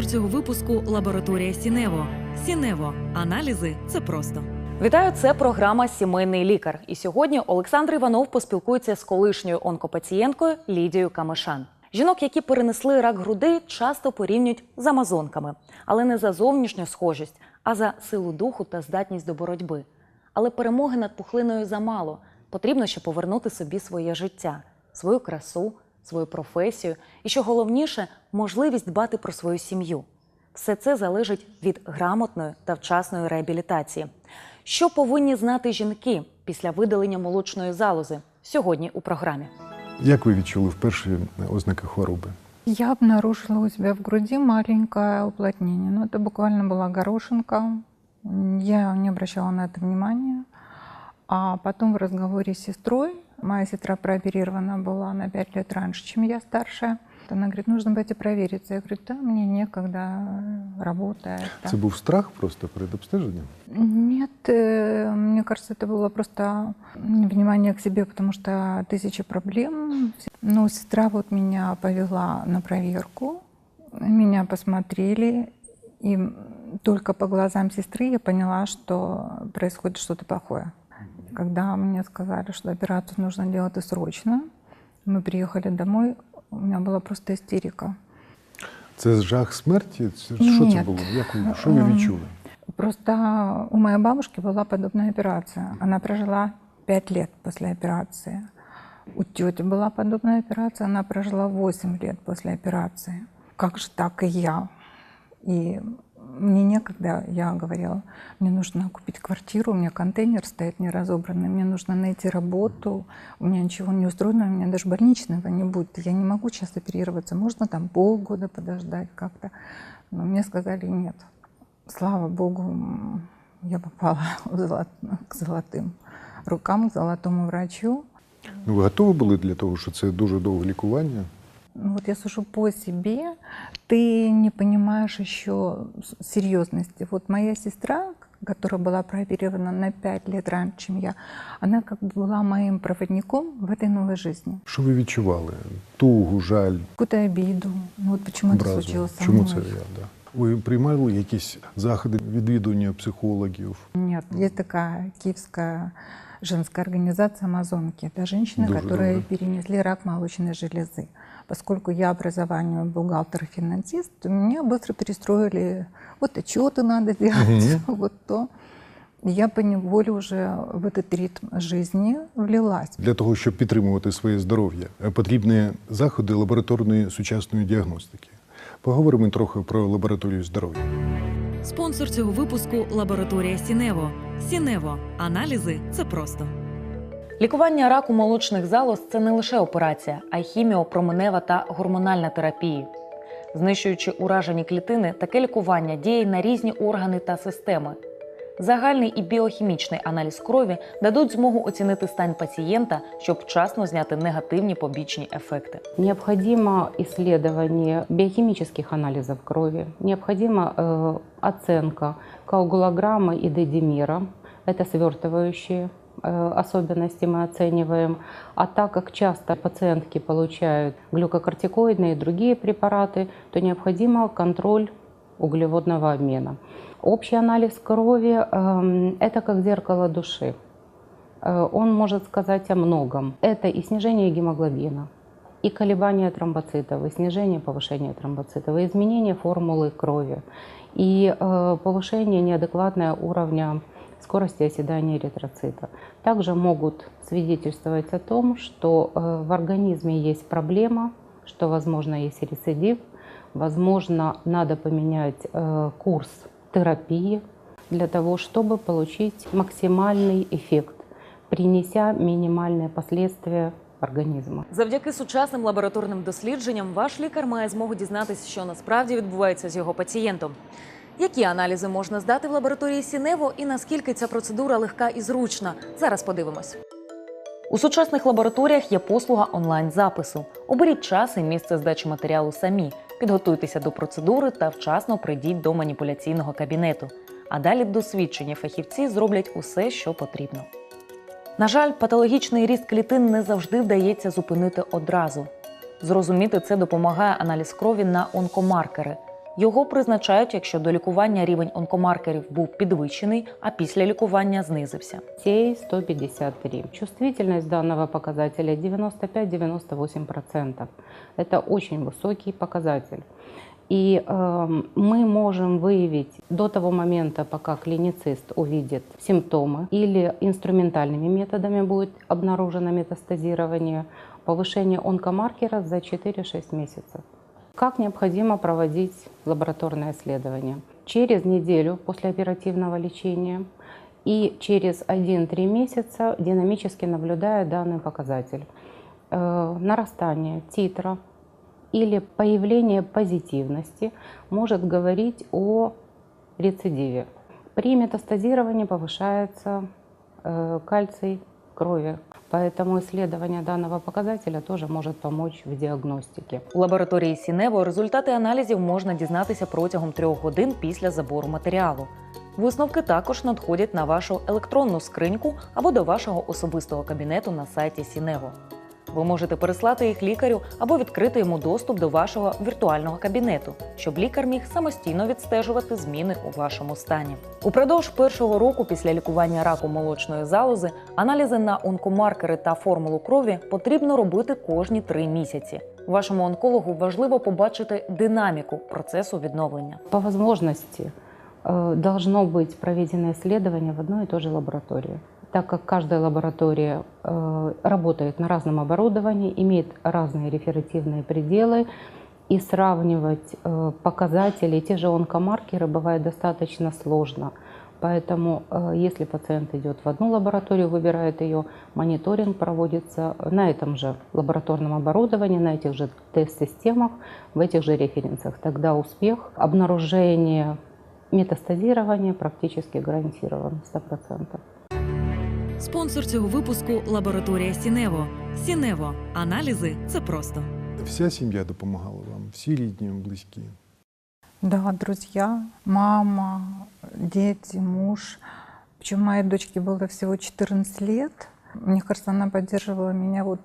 Спонсор цього випуску лабораторія Сінево. Сінево. Аналізи це просто. Вітаю, це програма Сімейний лікар. І сьогодні Олександр Іванов поспілкується з колишньою онкопацієнткою Лідією Камишан. Жінок, які перенесли рак грудей, часто порівнюють з амазонками, але не за зовнішню схожість, а за силу духу та здатність до боротьби. Але перемоги над пухлиною замало. Потрібно ще повернути собі своє життя, свою красу, свою професію і, що головніше, можливість дбати про свою сім'ю. Все це залежить від грамотної та вчасної реабілітації. Що повинні знати жінки після видалення молочної залози сьогодні у програмі? Як ви відчули вперше ознаки хвороби? Я обнаружила у себя в груди маленькое уплотнение. Ну, это буквально была горошинка. Я не обращала на это внимания. А потом в разговоре с сестрой, моя сестра прооперирована была на 5 лет раньше, чем я старшая, она говорит, нужно пойти провериться. Я говорю, да, мне некогда, работает. Це був страх просто перед обстеженням? Нет, э, мне кажется, это было просто внимание к себе, потому что тысяча проблем. Ну, сестра вот меня повела на проверку, меня посмотрели, и только по глазам сестры я поняла, что происходит что-то плохое. Когда мне сказали, что операцию нужно делать и срочно, мы приехали домой, у меня была просто истерика. Це жах смерті? Це, що це Ні. було? Як ви, що ви Ем, відчули? Просто у моей бабушки была подобная операция. Она прожила 5 лет после операции. У тети была подобная операция, она прожила 8 лет после операции. Как же так и я? И мне некогда, я говорила, мне нужно купить квартиру, у меня контейнер стоит неразобранный, мне нужно найти работу, у меня ничего не устроено, у меня даже больничного не будет, я не могу сейчас оперироваться, можно там полгода подождать как-то. Но мне сказали нет. Слава Богу, я попала золот- к золотым рукам, к золотому врачу. Ну, ви готові були для того, що це дуже довге лікування? Ну, Вот я сужу по себе, ты не понимаешь еще с- серьезности. Вот моя сестра, которая была прооперирована на 5 лет раньше, чем я, она как бы была моим проводником в этой новой жизни. Що ви відчували? Тугу, жаль, Какую-то обиду. Ну вот почему это образу? случилось со Чому мной? це я? Да. Ви приймали якісь заходи відвідування психологів? Нет, есть такая киевская женская организация «Амазонки». Это женщины, Дуже которые добре. перенесли рак молочной железы. Поскольку я образованию бухгалтер-финансист, меня быстро перестроили. Вот отчеты надо делать, вот то. И я поневоле уже в этот ритм жизни влилась. Для того, щоб підтримувати своє здоров'я, е, потрібні заходи лабораторної сучасної діагностики. Поговоримо трохи про лабораторію здоров'я. Спонсор цього випуску лабораторія Сінево. Сінево. Аналізи це просто. Лікування раку молочних залоз це не лише операція, а й хіміопроменева та гормональна терапії. Знищуючи уражені клітини, таке лікування діє на різні органи та системи. Загальний і біохімічний аналіз крові дадуть змогу оцінити стан пацієнта, щоб вчасно зняти негативні побічні ефекти. Необходимо исследование биохимических анализов крови, необходима э, оценка коагулограммы и дедимера. Это свертывающие э, особенности мы оцениваем. А так как часто пациентки получают глюкокортикоидные и другие препараты, то необходимо контроль углеводного обмена. Общий анализ крови эм, это как зеркало души. Э, Он может сказать о многом. Это и снижение гемоглобина, и колебания тромбоцитов, и снижение повышения тромбоцитов, и изменение формулы крови, и э, повышение неадекватного уровня скорости оседания эритроцита. Также могут свидетельствовать о том, что э, в организме есть проблема, что, возможно, есть рецидив, возможно, надо поменять э, курс терапии для того, чтобы получить максимальный эффект, принеся минимальные последствия организма. Завдяки сучасним лабораторним дослідженням ваш лікар має змогу дізнатися, що насправді відбувається з його пацієнтом. Які аналізи можна здати в лабораторії Сінево і наскільки ця процедура легка і зручна? Зараз подивимось. У сучасних лабораторіях є послуга онлайн-запису. Оберіть час і місце здачі матеріалу самі, підготуйтеся до процедури та вчасно прийдіть до маніпуляційного кабінету. А далі досвідчені фахівці зроблять усе, що потрібно. На жаль, патологічний ріст клітин не завжди вдається зупинити одразу. Зрозуміти це допомагає аналіз крові на онкомаркери. Його призначають, якщо до лікування рівень онкомаркерів був підвищений, а після лікування знизився. Сей 153. Чувствительность данного показателя 95-98%. Это очень высокий показатель. И эм, мы можем выявить до того момента, пока клиницист увидит симптомы или инструментальными методами будет обнаружено метастазирование, повышение онкомаркера за 4-6 месяцев. Как необходимо проводить лабораторное исследование? Через неделю после оперативного лечения и через 1-3 месяца динамически наблюдая данный показатель. Э, нарастание титра или появление позитивности может говорить о рецидиве. При метастазировании повышается э, кальций крови, поэтому исследование данного показателя тоже может помочь в диагностике. У лабораторії Сінево результати аналізів можна дізнатися протягом трьох годин після забору матеріалу. Висновки також надходять на вашу електронну скриньку або до вашого особистого кабінету на сайті Сінево. Ви можете переслати їх лікарю або відкрити йому доступ до вашого віртуального кабінету, щоб лікар міг самостійно відстежувати зміни у вашому стані. Упродовж першого року після лікування раку молочної залози аналізи на онкомаркери та формулу крові потрібно робити кожні три місяці. Вашому онкологу важливо побачити динаміку процесу відновлення. По возможности э, должно быть проведено исследование в одной и той же лаборатории. Так как каждая лаборатория э, работает на разном оборудовании, имеет разные реферативные пределы, и сравнивать э, показатели, те же онкомаркеры бывает достаточно сложно. Поэтому, э, если пациент идет в одну лабораторию, выбирает ее, мониторинг проводится на этом же лабораторном оборудовании, на этих же тест-системах, в этих же референсах. Тогда успех обнаружения метастазирования практически гарантирован 100%. Спонсор цього випуску лабораторія Сінево. Сінево. Аналізи це просто. Вся сім'я допомагала вам, всі рідні, близькі. Да, друзья, мама, дети, муж. Причем моей дочке было всего 14 лет. Мне кажется, она поддерживала меня вот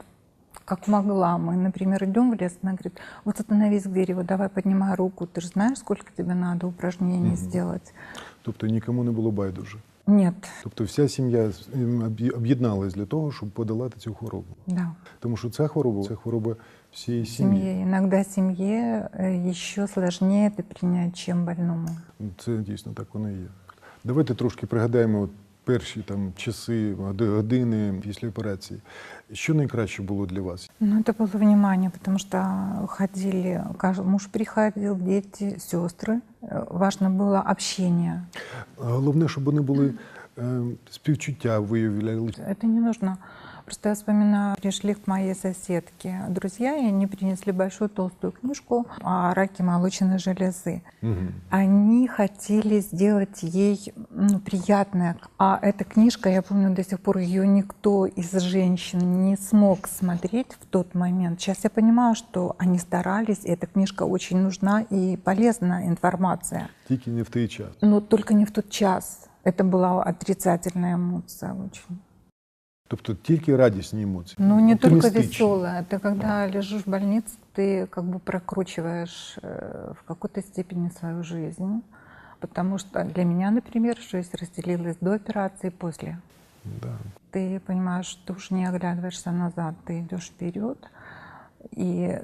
как могла. Мы, например, идем в лес, она говорит, вот остановись к дереву, давай поднимай руку, ты же знаешь, сколько тебе надо упражнений Мгм. сделать. Тобто нікому не було байдуже. Нет, Тобто вся сім'я ем, об'єдналась для того, щоб подолати цю хворобу. да. Тому що ця хвороба це хвороба всієї сім'ї. Семье. сім'ї семье э, прийняти, это больному. Це дійсно так воно і є. Давайте трошки пригадаємо от перші там часи, годи- години після операції. Що найкраще було для вас? Ну, это было внимание, потому что ходили, каж- муж приходил, дети, сестры. Э, Важно было общение. Головне, щоб вони були е, співчуття виявляли. Это не нужно. Просто я вспоминаю, пришли к моей соседке друзья, и они принесли большую толстую книжку о раке молочной железы. Мгм. Они хотели сделать ей ну, приятное. А эта книжка, я помню, до сих пор ее никто из женщин не смог смотреть в тот момент. Сейчас я понимаю, что они старались, и эта книжка очень нужна и полезна информация. Тільки не в той час. Но только не в тот час. Это была отрицательная эмоция очень. Тобто тільки радісні емоції. Ну, не только оптимістичні. веселая. Ты когда лежишь в больнице, ты как бы прокручиваешь э, в какой-то степени свою жизнь. Потому что для меня, например, жизнь разделилась до операции и после. Да. Ты понимаешь, что ты уже не оглядываешься назад, ты идешь вперед. И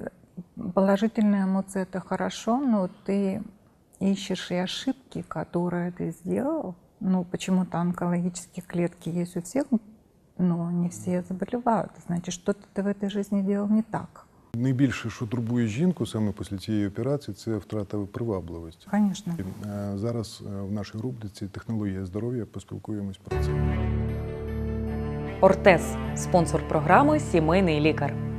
положительные эмоции это хорошо, но ты ищешь и ошибки, которые ты сделал. Ну, почему-то онкологические клетки есть у всех, но не всі заболівають. Значить, що ти в цій житті робив не так. Найбільше, що турбує жінку саме після цієї операції, це втрата привабливості. Конечно. Е, Зараз е, в нашій рубриці технологія здоров'я поспілкуємось про це. Ортез спонсор програми Сімейний лікар.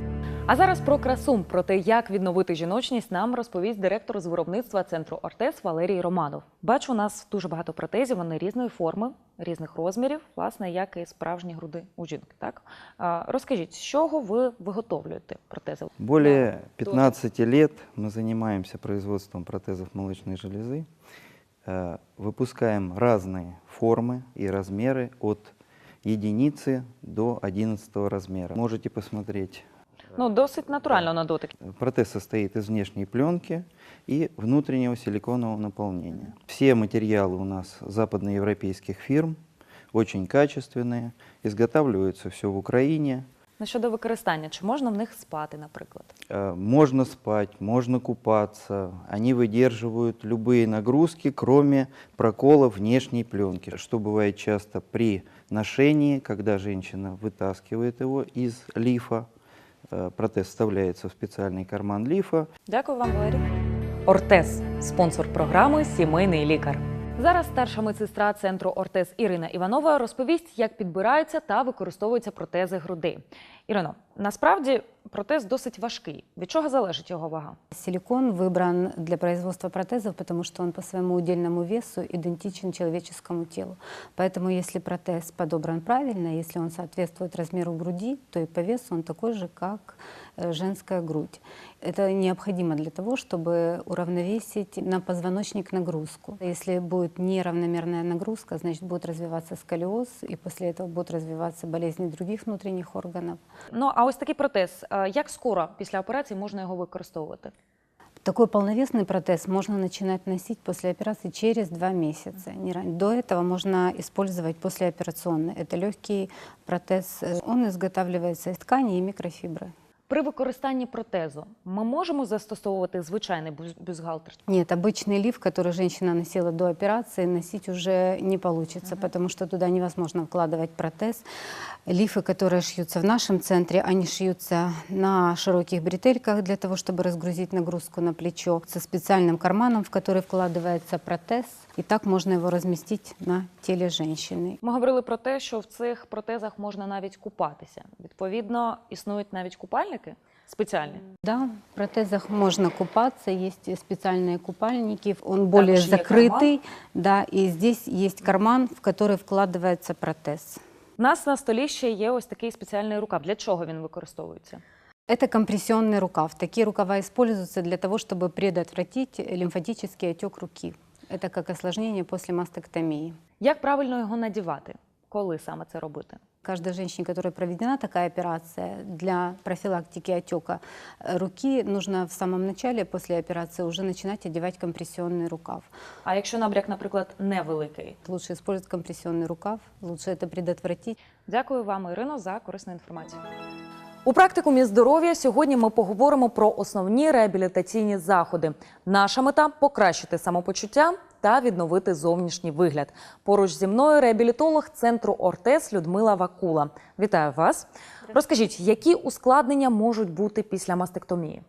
А зараз про красу, про те, як відновити жіночність, нам розповість директор з виробництва центру Ортез Валерій Романов. Бачу, у нас дуже багато протезів, вони різної форми, різних розмірів, власне, як і справжні груди у жінки. Так А, розкажіть, з чого ви виготовлюєте протези? Более 15 лет мы занимаемся производством протезов молочной железы. Э, Выпускаем разные формы и размеры от единицы до 11 размера. Можете посмотреть Ну, досить натурально на дотик. Протез состоит из внешней пленки и внутреннего силиконового наполнения. Все материалы у нас западноевропейских фирм, очень качественные, изготавливаются все в Украине. Ну, щодо використання, чи можна в них спати, наприклад? Э, Можно спать, можно купаться. Они выдерживают любые нагрузки, кроме прокола внешней пленки, что бывает часто при ношении, когда женщина вытаскивает его из лифа. Э, Протез вставляється в спеціальний карман ліфа. Дякую вам, Валерій. Ортез, спонсор програми Сімейний лікар. Зараз старша медсестра центру Ортез Ірина Іванова розповість, як підбираються та використовуються протези груди. Ірино, насправді протез досить важкий. Від чого залежить його вага? Силикон выбран для производства протезов, потому что он по своему удельному весу идентичен человеческому телу. Поэтому если протез подобран правильно, если он соответствует размеру груди, то и по весу он такой же, как э, женская грудь. Это необходимо для того, чтобы уравновесить на позвоночник нагрузку. Если будет неравномерная нагрузка, значит будет развиваться сколиоз, и после этого будут развиваться болезни других внутренних органов. Ну а ось такий протез. е, Як скоро після операції можна його використовувати? Такой полновесный протез можно начинать носить после операции через два месяца. Не ран- До этого можно использовать послеоперационный. Это легкий протез. Э, Он изготавливается из ткани и микрофибры. При використанні протезу ми можемо застосовувати звичайний бюз- бюстгальтер? Нет, обычный лиф, который женщина носила до операции, носить уже не получится, потому что туда невозможно вкладывать протез. Лифы, которые шьются в нашем центре, они шьются на широких бретельках для того, чтобы разгрузить нагрузку на плечо, со специальным карманом, в который вкладывается протез, и так можно его разместить на теле женщины. Ми говорили про те, що в цих протезах можна навіть купатися. Відповідно, існують навіть купальники спеціальні. Да, в протезах можно купаться, есть специальные купальники, он более Також є закрытый, да, и здесь есть карман, в который вкладывается протез. У нас на столі ще є ось такий спеціальний рукав. Для чого він використовується? Это компрессионный рукав. Такие рукава используются для того, чтобы предотвратить лимфатический отек руки. Это как осложнение после мастектомии. Як правильно його надівати? Коли саме це робити? Каждой женщине, которой проведена такая операция, для профилактики отека э, руки нужно в самом начале после операции уже начинать одевать компрессионный рукав. А якщо набряк, наприклад, невеликий? Лучше использовать компрессионный рукав, лучше это предотвратить. Дякую вам, Ірино, за корисну інформацію. У практикумі здоров'я сьогодні ми поговоримо про основні реабілітаційні заходи. Наша мета покращити самопочуття та відновити зовнішній вигляд. Поруч зі мною реабілітолог центру Ортес Людмила Вакула. Вітаю вас. Розкажіть, які ускладнення можуть бути після мастектомії?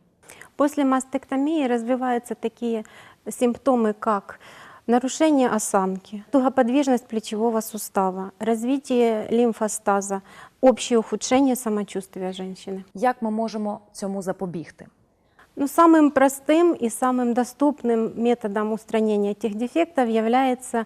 После мастектомии развиваются такие симптомы, как нарушение осанки, тугоподвижность плечевого сустава, развитие лимфостаза, общее ухудшение самочувствия женщины. Як ми можемо цьому запобігти? Но самым простым и самым доступным методом устранения этих дефектов является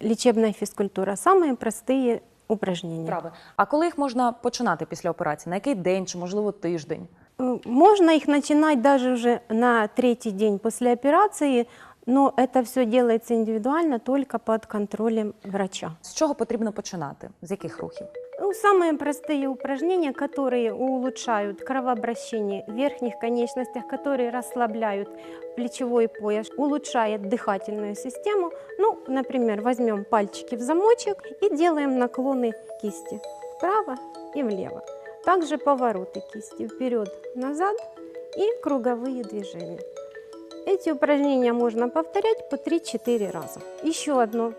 лечебная физкультура. Самые простые упражнения. Вправи. А коли їх можна починати після операції? На який день чи можливо тиждень? Э, Можно их начинать даже уже на третий день после операции, но это все делается индивидуально только под контролем врача. З чого потрібно починати? З яких рухів? Ну, самые простые упражнения, которые улучшают кровообращение в верхних конечностях, которые расслабляют плечевой пояс, улучшает дыхательную систему. Ну, например, возьмем пальчики в замочек и делаем наклоны кисти вправо и влево. Также повороты кисти вперед-назад и круговые движения. Эти упражнения можно повторять по 3-4 раза. Еще одно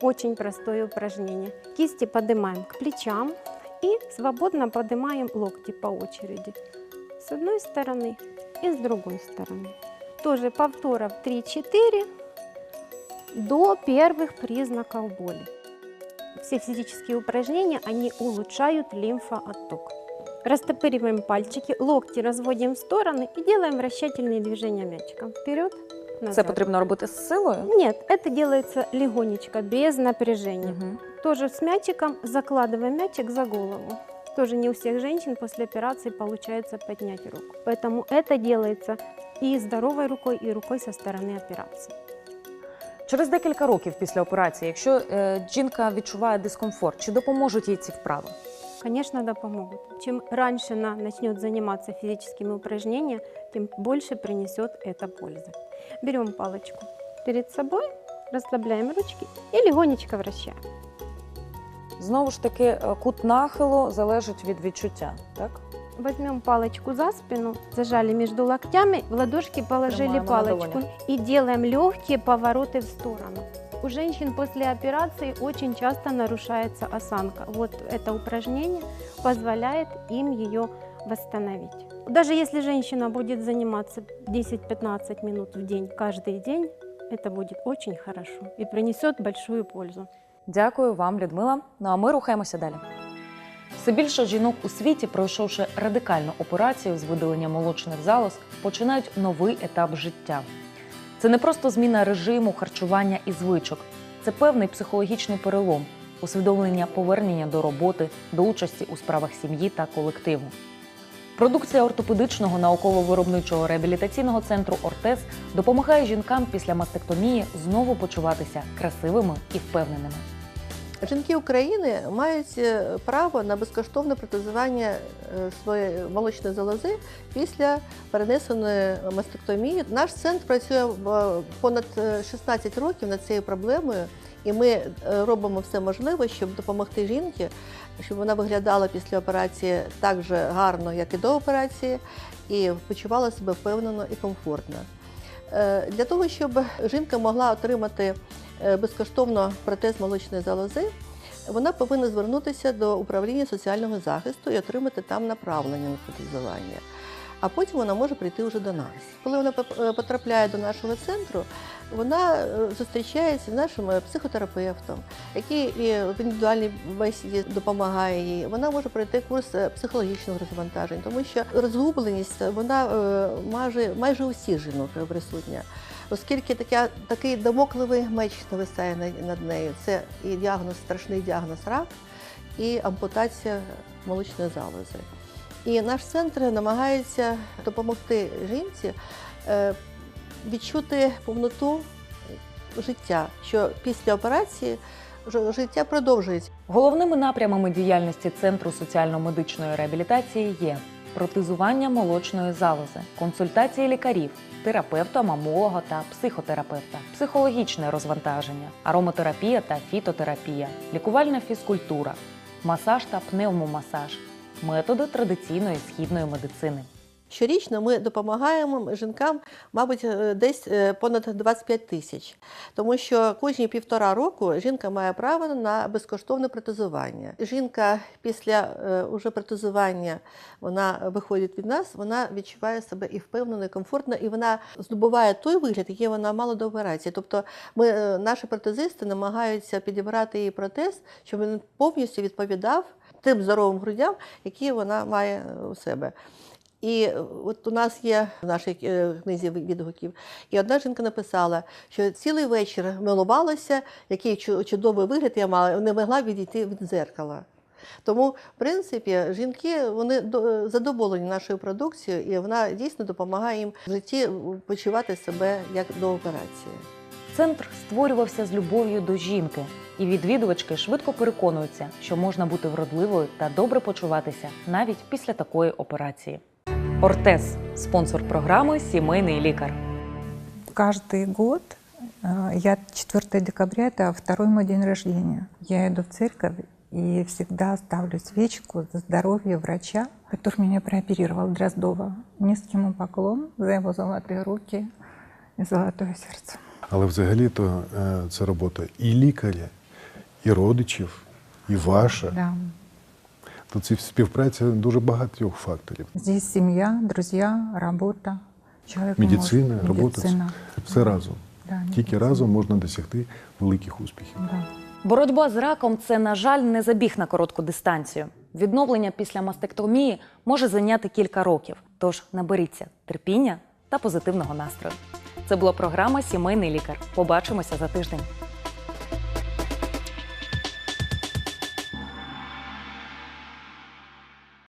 очень простое упражнение. Кисти поднимаем к плечам и свободно поднимаем локти по очереди. С одной стороны и с другой стороны. Тоже повторов 3-4 до первых признаков боли. Все физические упражнения, они улучшают лимфоотток. Растопыриваем пальчики, локти разводим в стороны и делаем вращательные движения мячиком. Вперед, Це назад. потрібно робити з силою? Нет, это делается легонечко, без напряжения. Мгм. Тоже с мячиком закладываем мячик за голову. Тоже не у всех женщин после операции получается поднять руку. Поэтому это делается и здоровой рукой, и рукой со стороны операции. Через декілька років після операції, якщо е, жінка відчуває дискомфорт, чи допоможуть їй ці вправи? Конечно, да помогут. Чем раньше она начнет заниматься физическими упражнениями, тем больше принесет это пользы. Берем палочку перед собой, расслабляем ручки и легонечко вращаем. Знову ж таки, е, кут нахилу залежить від відчуття, так? Возьмем палочку за спину, зажали между локтями, в ладошки положили Прямая на палочку ладони. и делаем легкие повороты в сторону. У женщин после операции очень часто нарушается осанка. Вот это упражнение позволяет им ее восстановить. Даже если женщина будет заниматься 10-15 минут в день каждый день, это будет очень хорошо и принесет большую пользу. Дякую вам, Людмила. Ну а ми рухаємося далі. Все більше жінок у світі, пройшовши радикальну операцію з видалення молочних залоз, починають новий етап життя. Це не просто зміна режиму, харчування і звичок, це певний психологічний перелом, усвідомлення повернення до роботи, до участі у справах сім'ї та колективу. Продукція ортопедичного науково-виробничого реабілітаційного центру Ортез допомагає жінкам після мастектомії знову почуватися красивими і впевненими. Жінки України мають е, право на безкоштовне протезування е, своєї молочної залози після перенесеної мастектомії. Наш центр працює понад е, 16 років над цією проблемою, і ми робимо все можливе, щоб допомогти жінці, щоб вона виглядала після операції так же гарно, як і до операції, і почувала себе впевнено і комфортно. Е, Для того, щоб жінка могла отримати е, безкоштовно протез молочної залози, вона повинна звернутися до управління соціального захисту і отримати там направлення на протезування. А потім вона може прийти вже до нас. Коли вона е, потрапляє до нашого центру, вона е, зустрічається з нашим е, психотерапевтом, який в індивідуальній бесіді допомагає їй. Вона може пройти курс психологічного розвантаження, тому що розгубленість вона майже майже у всіх жінок присутня. Оскільки таке, такий домокливий меч нависає над нею. Це і діагноз, страшний діагноз рак, і ампутація молочної залози. І наш центр намагається допомогти жінці е, відчути повноту життя, що після операції життя продовжується. Головними напрямами діяльності Центру соціально-медичної реабілітації є протезування молочної залози, консультації лікарів, терапевта, мамолога та психотерапевта, психологічне розвантаження, ароматерапія та фітотерапія, лікувальна фізкультура, масаж та пневмомасаж, методи традиційної східної медицини. Щорічно ми допомагаємо жінкам, мабуть, е, десь е, понад 25 тисяч, тому що кожні півтора року жінка має право на безкоштовне протезування. Жінка після е, уже протезування вона виходить від нас, вона відчуває себе і впевнено, і комфортно, і вона здобуває той вигляд, який вона мала до операції. Тобто, ми, наші протезисти намагаються підібрати їй протез, щоб він повністю відповідав тим здоровим грудям, які вона має е, у себе. І от у нас є в нашій е, книзі відгуків, і одна жінка написала, що цілий вечір милувалася, який чудовий вигляд я мала, не могла відійти від дзеркала. Тому, в принципі, жінки вони до- задоволені нашою продукцією, і вона дійсно допомагає їм в житті почувати себе як до операції. Центр створювався з любов'ю до жінки, і відвідувачки швидко переконуються, що можна бути вродливою та добре почуватися навіть після такої операції. Ортез спонсор програми Сімейний лікар. Каждый год, э, я 4 декабря, это второй мой день рождения. Я иду в церковь и всегда ставлю свечку за здоровье врача, который меня прооперировал, Дроздова. Низкий ему поклон за его золотые руки и золотое сердце. Але взагалі-то е, це робота і лікаря, і родичів, і ваша. Да. То це співпраця дуже багатьох факторів. Здесь семья, друзья, работа. Человек Медицина, может- робота, медицина. все разом. Да, Тільки разом можна досягти великих успіхів. Да. Боротьба з раком це, на жаль, не забіг на коротку дистанцію. Відновлення після мастектомії може зайняти кілька років. Тож наберіться терпіння та позитивного настрою. Це була програма Сімейний лікар. Побачимося за тиждень.